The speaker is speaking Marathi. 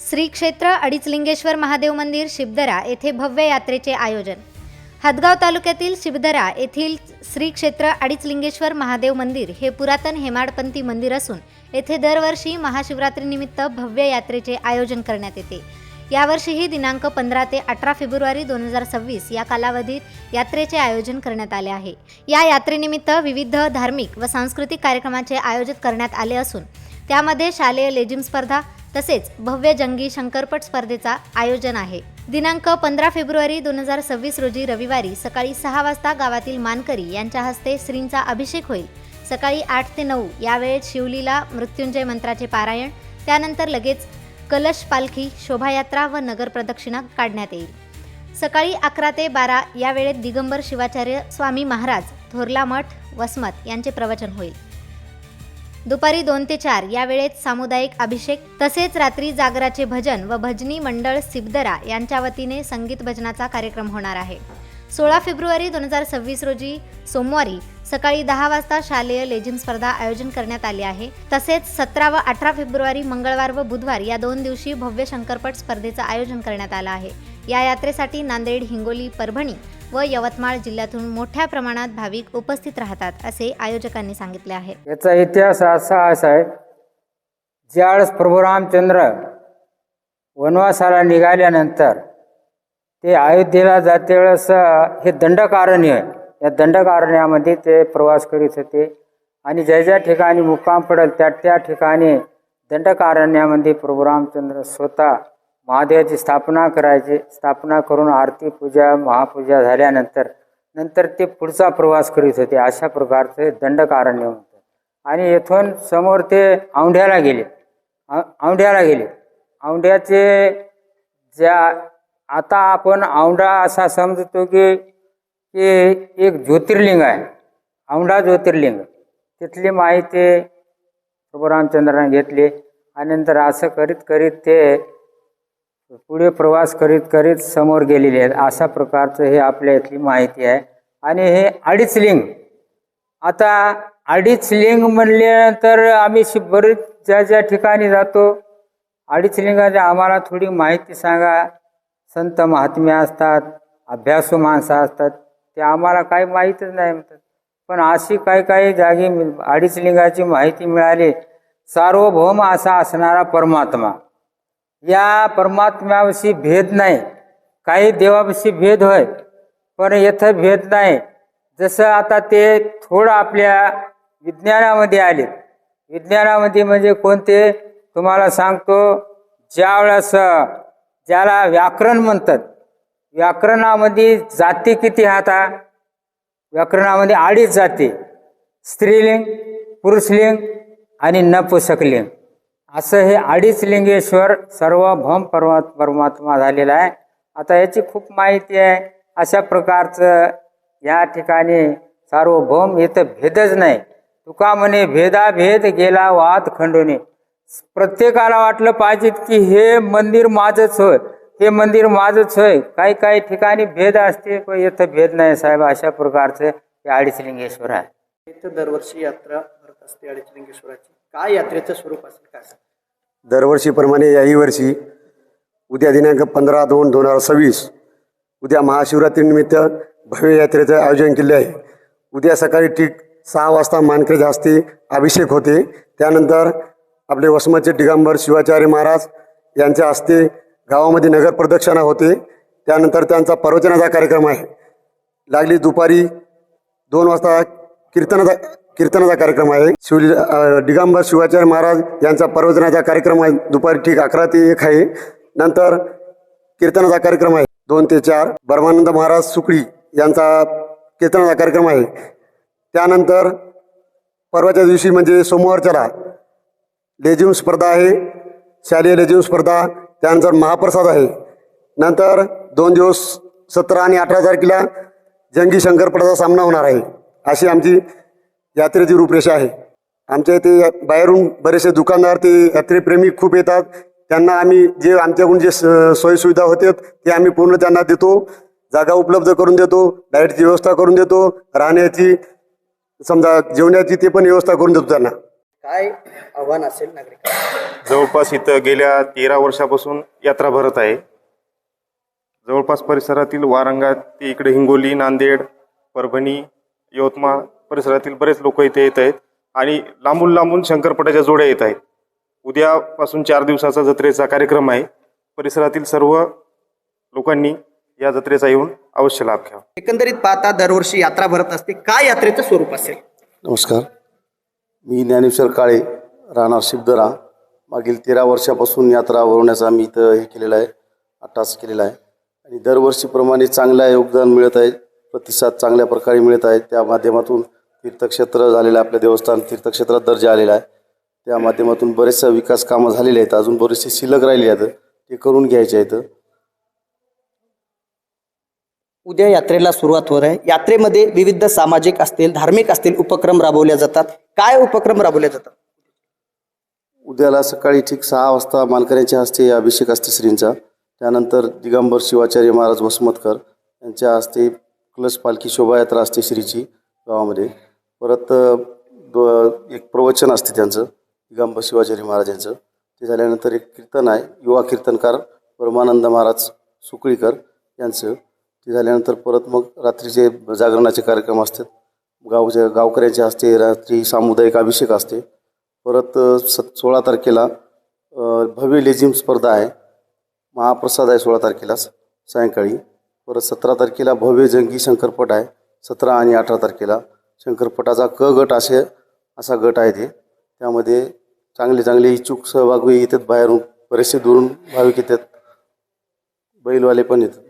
श्री क्षेत्र अडीचलिंगेश्वर महादेव मंदिर शिबदरा येथे भव्य यात्रेचे आयोजन. हदगाव तालुक्यातील शिबदरा येथील श्री क्षेत्र अडीचलिंगेश्वर महादेव मंदिर हे पुरातन हेमाडपंथी मंदिर असून येथे दरवर्षी महाशिवरात्रीनिमित्त भव्य यात्रेचे आयोजन करण्यात येते. यावर्षीही दिनांक पंधरा ते अठरा फेब्रुवारी दोन हजार सव्वीस या कालावधीत यात्रेचे आयोजन करण्यात आले आहे. या यात्रेनिमित्त विविध धार्मिक व सांस्कृतिक कार्यक्रमाचे आयोजित करण्यात आले असून त्यामध्ये शालेय लेझिम स्पर्धा तसेच भव्य जंगी शंकरपट स्पर्धेचा आयोजन आहे. दिनांक पंधरा फेब्रुवारी दोन हजार सव्वीस रोजी रविवारी सकाळी सहा वाजता गावातील मानकरी यांच्या हस्ते श्रींचा अभिषेक होईल. सकाळी आठ ते नऊ या वेळेत शिवलीला मृत्युंजय मंत्राचे पारायण त्यानंतर लगेच कलश पालखी शोभायात्रा व नगर प्रदक्षिणा काढण्यात येईल. सकाळी अकरा ते बारा या वेळेत दिगंबर शिवाचार्य स्वामी महाराज थोरला मठ वसमत यांचे प्रवचन होईल. दुपारी दोन ते चार या वेळेत सामुदायिक अभिषेक तसेच रात्री जागराचे भजन व भजनी मंडळ सिबदरा यांच्या वतीने संगीत भजनाचा कार्यक्रम होणार आहे. सोळा फेब्रुवारी दोन हजार सव्वीस रोजी सोमवारी सकाळी दहा वाजता शालेय लेझिम स्पर्धा आयोजन करण्यात आली आहे. तसेच सतरा व अठरा फेब्रुवारी मंगळवार व बुधवार या दोन दिवशी भव्य शंकरपट स्पर्धेचं आयोजन करण्यात आलं आहे. या यात्रेसाठी नांदेड हिंगोली परभणी व यवतमाळ जिल्ह्यातून मोठ्या प्रमाणात भाविक उपस्थित राहतात असे आयोजकांनी सांगितले आहे. याचा इतिहास असा असा आहे ज्यावेळेस प्रभू रामचंद्र वनवासाला निघाल्यानंतर ते अयोध्येला जाते वेळेस हे दंडकारण्य आहे. या दंडकारण्यामध्ये ते प्रवास करीत होते. आणि ज्या ज्या ठिकाणी मुक्काम पडेल त्या त्या ठिकाणी दंडकारण्यामध्ये प्रभू रामचंद्र स्वतः महादेवाची स्थापना करायची स्थापना करून आरती पूजा महापूजा झाल्यानंतर नंतर ते पुढचा प्रवास करीत होते. अशा प्रकारचं हे दंडकारण्य म्हणतात आणि येथून समोर ते औंढ्याला गेले. औंढ्याला गेले. औंढ्याचे ज्या आता आपण औंढा असा समजतो की ते एक ज्योतिर्लिंग आहे. औंढा ज्योतिर्लिंग. तिथली माहिती प्रभू रामचंद्राने घेतली आणि नंतर असं करीत करीत ते पुढे प्रवास करीत करीत समोर गेलेले आहेत. अशा प्रकारचं हे आपल्या इथली माहिती आहे. आणि हे अडीच लिंग. आता अडीच लिंग म्हणल्यानंतर आम्ही शि- बरीच ज्या ज्या ठिकाणी जातो अडीच लिंगाची आम्हाला थोडी माहिती सांगा. संत महात्म्या असतात अभ्यासू माणसं असतात ते आम्हाला काही माहीतच नाही म्हणतात. पण अशी काही काही जागी अडीच लिंगाची माहिती मिळाली सार्वभौम असा असणारा परमात्मा. या परमात्म्याविषयी भेद नाही. काही देवाविषयी भेद होय पण येथं भेद नाही. जसं आता ते थोडं आपल्या विज्ञानामध्ये आले. विज्ञानामध्ये म्हणजे कोणते? तुम्हाला सांगतो ज्यावेळेस ज्याला व्याकरण म्हणतात. व्याकरणामध्ये जाती किती हाता व्याकरणामध्ये अडीच जाती. स्त्रीलिंग पुरुषलिंग आणि नपुसकलिंग. असं हे अडीच लिंगेश्वर सर्वभौम परमात परमात्मा झालेला आहे. आता याची खूप माहिती आहे. अशा प्रकारचं या ठिकाणी सार्वभौम इथं भेदच नाही. तुका म्हणे भेदाभेद गेला वाद खंडोने. प्रत्येकाला वाटलं पाहिजे की हे मंदिर माझंच होय. हे मंदिर माझंच होय. काही काही ठिकाणी भेद असते पण इथं भेद नाही साहेब. अशा प्रकारचं हे अडीच लिंगेश्वर आहे. इथं दरवर्षी यात्रा भरत असते अडीचलिंगेश्वराची. काय यात्रेचं स्वरूप असेल काय? दरवर्षीप्रमाणे याही वर्षी उद्या दिनांक पंधरा दोन दोन हजार सव्वीस उद्या महाशिवरात्रीनिमित्त भव्य यात्रेचं आयोजन केले आहे. उद्या सकाळी ठीक सहा वाजता मानकरी हस्ते अभिषेक होते. त्यानंतर आपले वसमतचे दिगंबर शिवाचार्य महाराज यांच्या हस्ते गावामध्ये नगर प्रदक्षिणा होते. त्यानंतर त्यांचा प्रवचनाचा कार्यक्रम आहे. लागली दुपारी दोन वाजता कीर्तनाचा कीर्तनाचा कार्यक्रम आहे. शिवली दिगंबर शिवाचार्य महाराज यांचा प्रवचनाचा कार्यक्रम आहे. दुपारी ठीक अकरा ते एक आहे. नंतर कीर्तनाचा कार्यक्रम आहे. दोन ते चार. ब्रह्मानंद महाराज सुकळी यांचा कीर्तनाचा कार्यक्रम आहे. त्यानंतर परवाच्या दिवशी म्हणजे सोमवारच्याला लेझिम स्पर्धा आहे शालेय लेझिम स्पर्धा त्यानंतर महाप्रसाद आहे. नंतर दोन दिवस सतरा आणि अठरा तारखेला जंगी शंकरपटाचा सामना होणार आहे अशी आमची यात्रेची रूपरेषा आहे. आमच्या इथे बाहेरून बरेचसे दुकानदार ते यात्रेप्रेमी खूप येतात. त्यांना आम्ही जे आमच्याकडून जे स- सोयीसुविधा होते ते आम्ही पूर्ण त्यांना देतो. जागा उपलब्ध करून देतो लाईटची व्यवस्था करून देतो राहण्याची समजा जेवण्याची ते पण व्यवस्था करून देतो त्यांना. काय आव्हान असेल नागरिक जवळपास इथं गेल्या तेरा वर्षापासून यात्रा भरत आहे. जवळपास परिसरातील वारंगा ते इकडे हिंगोली नांदेड परभणी यवतमाळ परिसरातील बरेच लोक इथे येत आहेत आणि लांबून लांबून शंकरपटाच्या जोड्या येत आहेत. उद्यापासून चार दिवसाचा जत्रेचा कार्यक्रम आहे. परिसरातील सर्व लोकांनी या जत्रेचा येऊन अवश्य लाभ घ्यावा. एकंदरीत पाहता दरवर्षी यात्रा भरत असते. काय यात्रेचं स्वरूप असेल? नमस्कार. मी ज्ञानेश्वर काळे राहणार शिवदरा मागील तेरा वर्षापासून यात्रा भरवण्याचा आम्ही इथं हे केलेला आहे अट्टास केलेला आहे. आणि दरवर्षीप्रमाणे चांगलं योगदान मिळत आहे प्रतिसाद चांगल्या प्रकारे मिळत आहे. त्या माध्यमातून तीर्थक्षेत्र झालेलं आहे आपलं देवस्थान तीर्थक्षेत्रात दर्जा आलेला आहे. त्या माध्यमातून बरेचसा विकास कामं झालेले आहेत. अजून बरेचसे शिल्लक राहिले आहेत. ते करून घ्यायचे आहेत. उद्या यात्रेला सुरुवात होत आहे. यात्रेमध्ये विविध सामाजिक असतील धार्मिक असतील उपक्रम राबवले जातात. काय उपक्रम राबवले जातात? उद्याला सकाळी ठीक सहा वाजता मानकऱ्यांच्या हस्ते अभिषेक असते श्रींचा. त्यानंतर दिगंबर शिवाचार्य महाराज वसमतकर यांच्या हस्ते कलश पालखी शोभायात्रा असते श्रीची गावामध्ये. परत एक प्रवचन असते त्यांचं दिगंबर शिवाचार्य महाराजांचं ते झाल्यानंतर एक कीर्तन आहे युवा कीर्तनकार परमानंद महाराज सुकळीकर यांचं. ते झाल्यानंतर परत मग रात्रीचे जागरणाचे कार्यक्रम असतात गावच्या गावकऱ्यांच्या हस्ते रात्री सामुदायिक अभिषेक असते. परत सत स सोळा तारखेला भव्य लेझिम स्पर्धा आहे. महाप्रसाद आहे सोळा तारखेला सायंकाळी. परत सतरा तारखेला भव्य जंगी शंकरपट आहे. सतरा आणि अठरा तारखेला शंकरपटाचा क गट असे असा गट आहे ते. त्यामध्ये चांगले चांगले इच्छुक सहभागी येतात बाहेरून. बरेचसे दुरून भाविक येतात. बैलवाले पण येतात.